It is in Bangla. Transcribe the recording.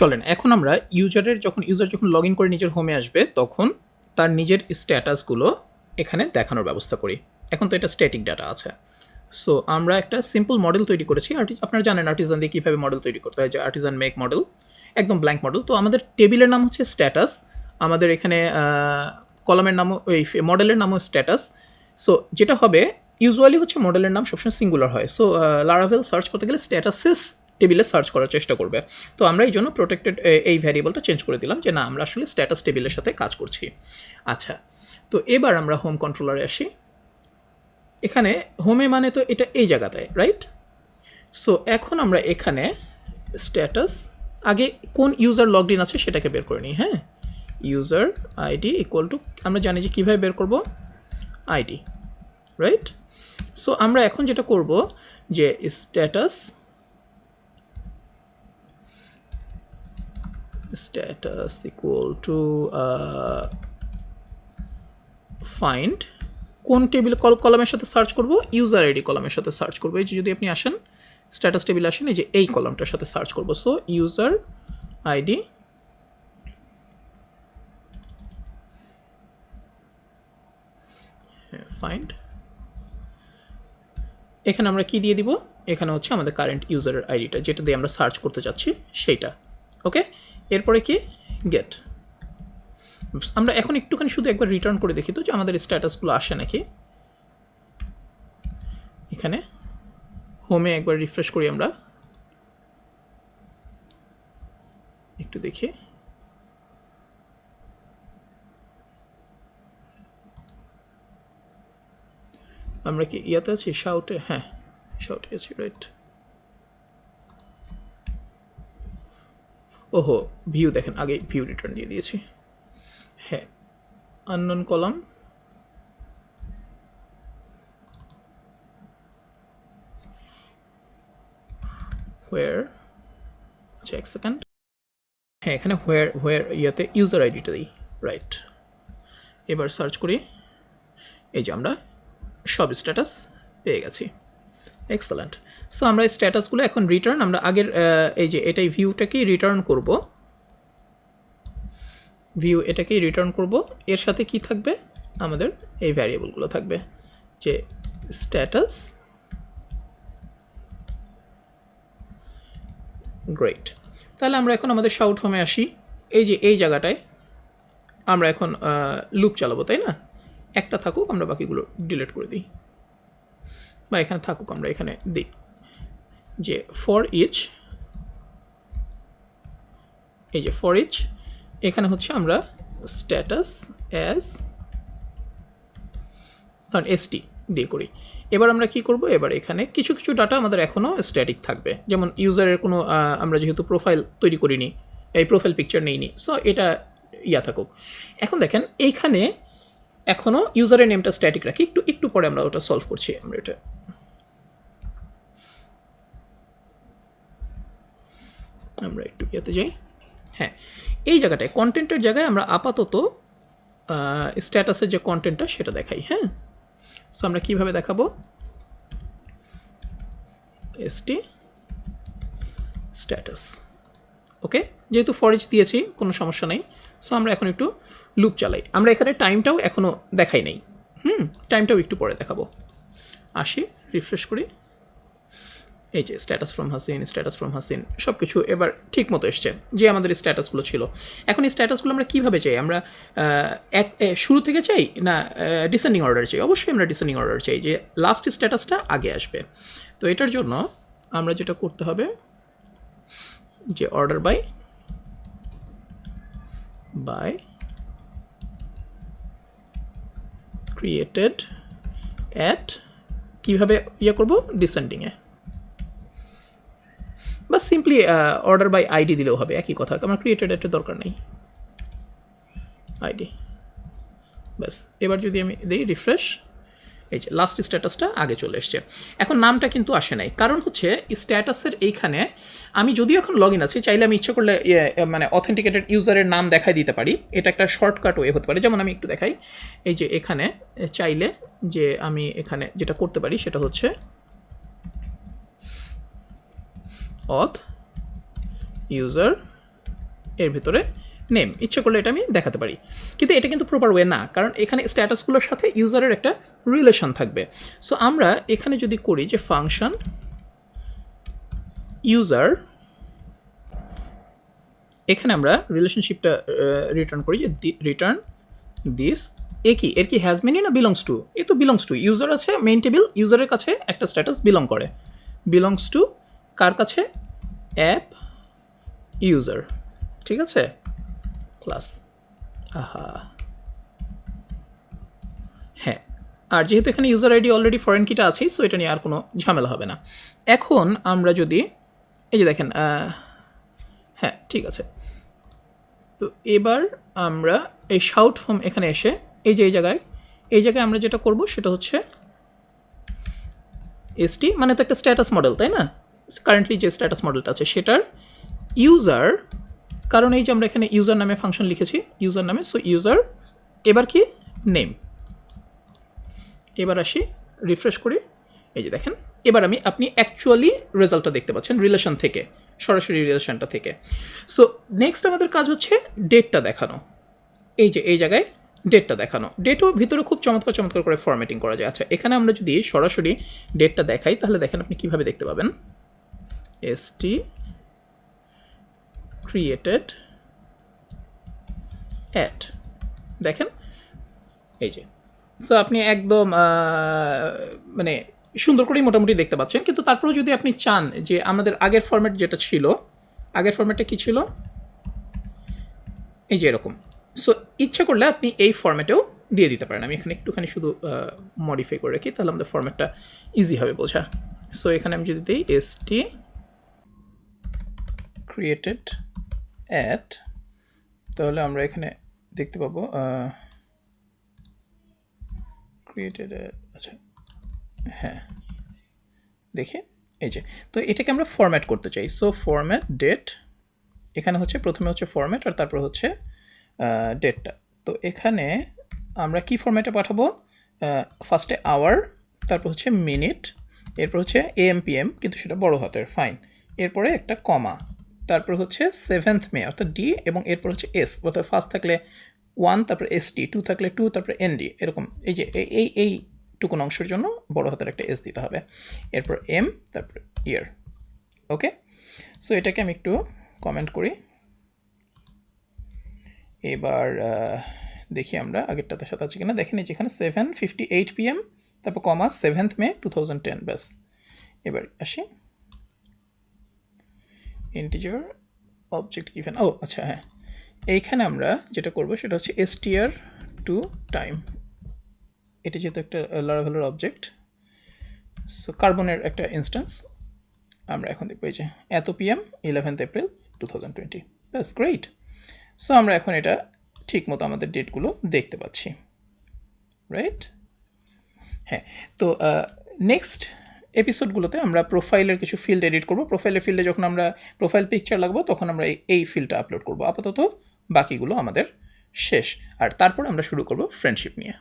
চলেন, এখন আমরা ইউজারের যখন ইউজার যখন লগ ইন করে নিজের হোমে আসবে, তখন তার নিজের স্ট্যাটাসগুলো এখানে দেখানোর ব্যবস্থা করি। এখন তো এটা স্ট্যাটিক ডাটা আছে। সো আমরা একটা সিম্পল মডেল তৈরি করেছি। আপনারা জানেন আর্টিজান দিয়ে কীভাবে মডেল তৈরি করতে হয়, যে আর্টিজান মেক মডেল একদম ব্ল্যাঙ্ক মডেল তো আমাদের টেবিলের নাম হচ্ছে স্ট্যাটাস আমাদের এখানে কলমের নামও ওই মডেলের নামও স্ট্যাটাস সো যেটা হবে ইউজুয়ালি হচ্ছে মডেলের নাম সবসময় সিঙ্গুলার হয়। সো লারাভেল সার্চ করতে গেলে স্ট্যাটাসেস টেবিলে সার্চ করার চেষ্টা করবে। তো আমরা এই জন্য প্রোটেক্টেড এই ভ্যারিয়েবলটা চেঞ্জ করে দিলাম যে না, আমরা আসলে স্ট্যাটাস টেবিলের সাথে কাজ করছি। আচ্ছা তো এবার আমরা হোম কন্ট্রোলারে আসি। এখানে হোমে মানে তো এটা এই জায়গাতে রাইট সো এখন আমরা এখানে স্ট্যাটাস আগে কোন ইউজার লগড ইন আছে সেটাকে বের করে নিই হ্যাঁ? ইউজার আইডি ইকুয়াল টু আমরা জানি যে কীভাবে বের করব? আইডি রাইট সো আমরা এখন যেটা করব যে status status equal to uh, find. কোন টেবিল কল কলামের সাথে সার্চ করব? ইউজার আইডি কলামের সাথে সার্চ করব। এই যে যদি আপনি আসেন স্ট্যাটাস টেবিল আসেন এই যে এই কলামটার সাথে সার্চ করব। সো ইউজার আইডি ফাইন্ড এখানে আমরা কি দিয়ে দিব? এখানে হচ্ছে আমাদের কারেন্ট ইউজারের আইডিটা যেটা দিয়ে আমরা সার্চ করতে যাচ্ছি সেইটা। ওকে এরপরে কি? গেট আমরা এখন একটুখানি শুধু একবার রিটার্ন করে দেখি তো যে আমাদের স্ট্যাটাসগুলো আসে নাকি। এখানে হোমে একবার রিফ্রেশ করি আমরা। একটু দেখি। আমরা কি ইয়াতে আছি? শাউটে হ্যাঁ শাউটে আছি রাইট ওহো ভিউ দেখেন আগে ভিউ রিটার্ন দিয়ে দিয়েছি। হ্যাঁ আননোন কলাম হোয়ার আচ্ছা এক সেকেন্ড হ্যাঁ এখানে হোয়ার হোয়ার ইয়াতে ইউজার আইডিটা দিই। রাইট এবার সার্চ করি। এই যে আমরা সব স্ট্যাটাস পেয়ে গেছি। এক্সেলেন্ট সো আমরা স্ট্যাটাসগুলো এখন রিটার্ন আমরা আগের এই যে এটাই ভিউটাকেই রিটার্ন করব। ভিউ এটাকেই রিটার্ন করব। এর সাথে কি থাকবে? আমাদের এই ভ্যারিয়েবলগুলো থাকবে। যে স্ট্যাটাস গ্রেট তাহলে আমরা এখন আমাদের শাউট হোমে আসি। এই যে এই জায়গাটায় আমরা এখন লুপ চালাবো, তাই না? একটা থাকুক, আমরা বাকিগুলো ডিলিট করে দিই। বা এখানে থাকুক আমরা এখানে দিই। যে ফর ইচ এই যে ফর ইচ এখানে হচ্ছে আমরা স্ট্যাটাস অ্যাজ ধরেন এসটি দিয়ে করি। এবার আমরা কি করব? এবার এখানে কিছু কিছু ডাটা আমাদের এখনও স্ট্যাটিক থাকবে। যেমন ইউজারের কোনো আমরা যেহেতু প্রোফাইল তৈরি করিনি, এই প্রোফাইল পিকচার নেইনি সো এটা ইয়া থাকুক। এখন দেখেন এইখানে এখনও ইউজারের নেমটা স্ট্যাটিক রাখি। একটু একটু পরে আমরা ওটা সলভ করছি আমরা এটা। আমরা একটু ইয়েতে যাই। হ্যাঁ এই জায়গাটায় কন্টেন্টের জায়গায় আমরা আপাতত স্ট্যাটাসের যে কন্টেন্টটা সেটা দেখাই হ্যাঁ? সো আমরা কীভাবে দেখাবো? ST status okay? যেহেতু ফরেজ দিয়েছি, কোনো সমস্যা নেই। সো আমরা এখন একটু লুপ চালাই। আমরা এখানে টাইমটাও এখনও দেখাই নেই। হুম টাইমটাও একটু পরে দেখাবো। আসি রিফ্রেশ করি। এই যে স্ট্যাটাস ফ্রম হাসিন স্ট্যাটাস ফ্রম হাসিন সব কিছু এবার ঠিক মতো এসছে, যে আমাদের স্ট্যাটাসগুলো ছিল। এখন এই স্ট্যাটাসগুলো আমরা কীভাবে চাই? আমরা এক শুরু থেকে চাই না ডিসেন্ডিং অর্ডার চাই? অবশ্যই আমরা ডিসেন্ডিং অর্ডার চাই যে লাস্ট স্ট্যাটাসটা আগে আসবে। তো এটার জন্য আমরা যেটা করতে হবে যে order by by created at কীভাবে ইয়ে করব? ডিসেন্ডিংয়ে বা সিম্পলি অর্ডার বাই আইডি দিলেও হবে, একই কথা আমার ক্রিয়েটেড একটা দরকার নেই। আইডি ব্যাস, এবার যদি আমি দিই রিফ্রেশ এই যে লাস্ট স্ট্যাটাসটা আগে চলে এসছে। এখন নামটা কিন্তু আসে নাই। কারণ হচ্ছে স্ট্যাটাসের এইখানে আমি যদিও এখন লগ ইন আছি, চাইলে আমি ইচ্ছে করলে মানে অথেন্টিকেটেড ইউজারের নাম দেখাই দিতে পারি। এটা একটা শর্টকাট ওয়ে হতে পারে। যেমন আমি একটু দেখাই। এই যে, এখানে চাইলে যে, আমি এখানে যেটা করতে পারি, সেটা হচ্ছে auth ইউজার এর ভিতরে নেম ইচ্ছে করলে এটা আমি দেখাতে পারি। কিন্তু এটা কিন্তু প্রপার ওয়ে না। কারণ এখানে স্ট্যাটাসগুলোর সাথে ইউজারের একটা রিলেশন থাকবে। সো আমরা এখানে যদি করি যে ফাংশন ইউজার এখানে আমরা রিলেশনশিপটা রিটার্ন করি যে রিটার্ন দিস এ কি? এর কি হ্যাজ মেনি না বিলংস টু এ তো বিলংস টু ইউজার আছে মেইন টেবিল ইউজারের কাছে একটা স্ট্যাটাস বিলং করে। বিলংস টু কার কাছে? অ্যাপ ইউজার ঠিক আছে? ক্লাস আহা হ্যাঁ আর যেহেতু এখানে ইউজার আইডি অলরেডি ফরেন কিটা আছেই সো এটা নিয়ে আর কোনো ঝামেলা হবে না। এখন আমরা যদি, এই যে দেখেন হ্যাঁ ঠিক আছে। তো এবার আমরা এই শাউট হোম এখানে এসে, এই যে এই জায়গায় এই জায়গায় আমরা যেটা করব সেটা হচ্ছে এসটি মানে তো একটা স্ট্যাটাস মডেল তাই না? কারেন্টলি যে স্ট্যাটাস মডেলটা আছে, সেটার ইউজার কারণ এই যে আমরা এখানে ইউজার নামে ফাংশন লিখেছি ইউজার নামে সো ইউজার এবার কি? নেম এবার আসি রিফ্রেশ করি। এই যে দেখেন, এবার আমি আপনি অ্যাকচুয়ালি রেজাল্টটা দেখতে পাচ্ছেন রিলেশন থেকে, সরাসরি রিলেশনটা থেকে। সো নেক্সট আমাদের কাজ হচ্ছে ডেটটা দেখানো। এই যে, এই জায়গায় ডেটটা দেখানো। ডেটও ভিতরে খুব চমৎকার চমৎকার করে ফরম্যাটিং করা যায়। আচ্ছা এখানে আমরা যদি সরাসরি ডেটটা দেখাই, তাহলে দেখেন আপনি কীভাবে দেখতে পাবেন। এস টি ক্রিয়েটেড অ্যাট দেখেন, এই যে তো আপনি একদম মানে সুন্দর করেই মোটামুটি দেখতে পাচ্ছেন। কিন্তু তারপরেও যদি আপনি চান যে আমাদের আগের ফরম্যাট যেটা ছিল, আগের ফরম্যাটটা কি ছিল? এই যে এরকম। সো ইচ্ছা করলে আপনি এই ফরম্যাটেও দিয়ে দিতে পারেন। আমি এখানে একটুখানি শুধু মডিফাই করে রাখি, তাহলে আমাদের ফরম্যাটটা ইজি হবে বোঝা। সো এখানে আমি যদি দিই এস টি ক্রিয়েটেড অ্যাট তাহলে আমরা এখানে দেখতে পাবো ক্রিয়েটেড আচ্ছা হ্যাঁ দেখি, এই যে, তো এটাকে আমরা ফরম্যাট করতে চাই। সো ফরম্যাট ডেট এখানে হচ্ছে প্রথমে হচ্ছে ফরম্যাট আর তারপর হচ্ছে ডেটটা তো এখানে আমরা কি ফরম্যাটে পাঠাবো? ফার্স্টে আওয়ার তারপর হচ্ছে মিনিট এরপর হচ্ছে এএম পিএম কিন্তু সেটা বড় হাতের ফাইন এরপরে একটা কমা তারপর হচ্ছে সেভেন্থ মে অর্থাৎ ডি এবং এরপর হচ্ছে এস অর্থাৎ ফার্স্ট থাকলে ওয়ান তারপরে এস টি টু থাকলে টু তারপরে এন ডি এরকম। এই যে, এই- এই টুকুন অংশের জন্য বড় হাতের একটা এস দিতে হবে। এরপর এম তারপর ইয়ার ওকে সো এটাকে আমি একটু কমেন্ট করি। এবার দেখি আমরা আগেরটাতে সাথে আছে কিনা। দেখেন যেখানে সেভেন ফিফটি এইট পিএম তারপর comma seventh May two thousand ten ব্যাস। এবার আসি। ইন্টিজার অবজেক্ট গিভেন ও আচ্ছা হ্যাঁ। এইখানে আমরা যেটা করব সেটা হচ্ছে এসটিআর টু টাইম এটা যেহেতু একটা লারাভেলের অবজেক্ট সো কার্বনের একটা ইনস্ট্যান্স আমরা এখন দেখব যে এত PM eleventh April two thousand twenty great so আমরা এখন এটা ঠিক মতো আমাদের ডেটগুলো দেখতে পাচ্ছি। রাইট হ্যাঁ তো নেক্সট এপিসোডগুলোতে আমরা প্রোফাইলের কিছু ফিল্ড এডিট করব। প্রোফাইলের ফিল্ডে যখন আমরা প্রোফাইল পিকচার লাগবো, তখন আমরা এই ফিল্ডটা আপলোড করব। আপাতত বাকিগুলো আমাদের শেষ। আর তারপর আমরা শুরু করব ফ্রেন্ডশিপ নিয়ে।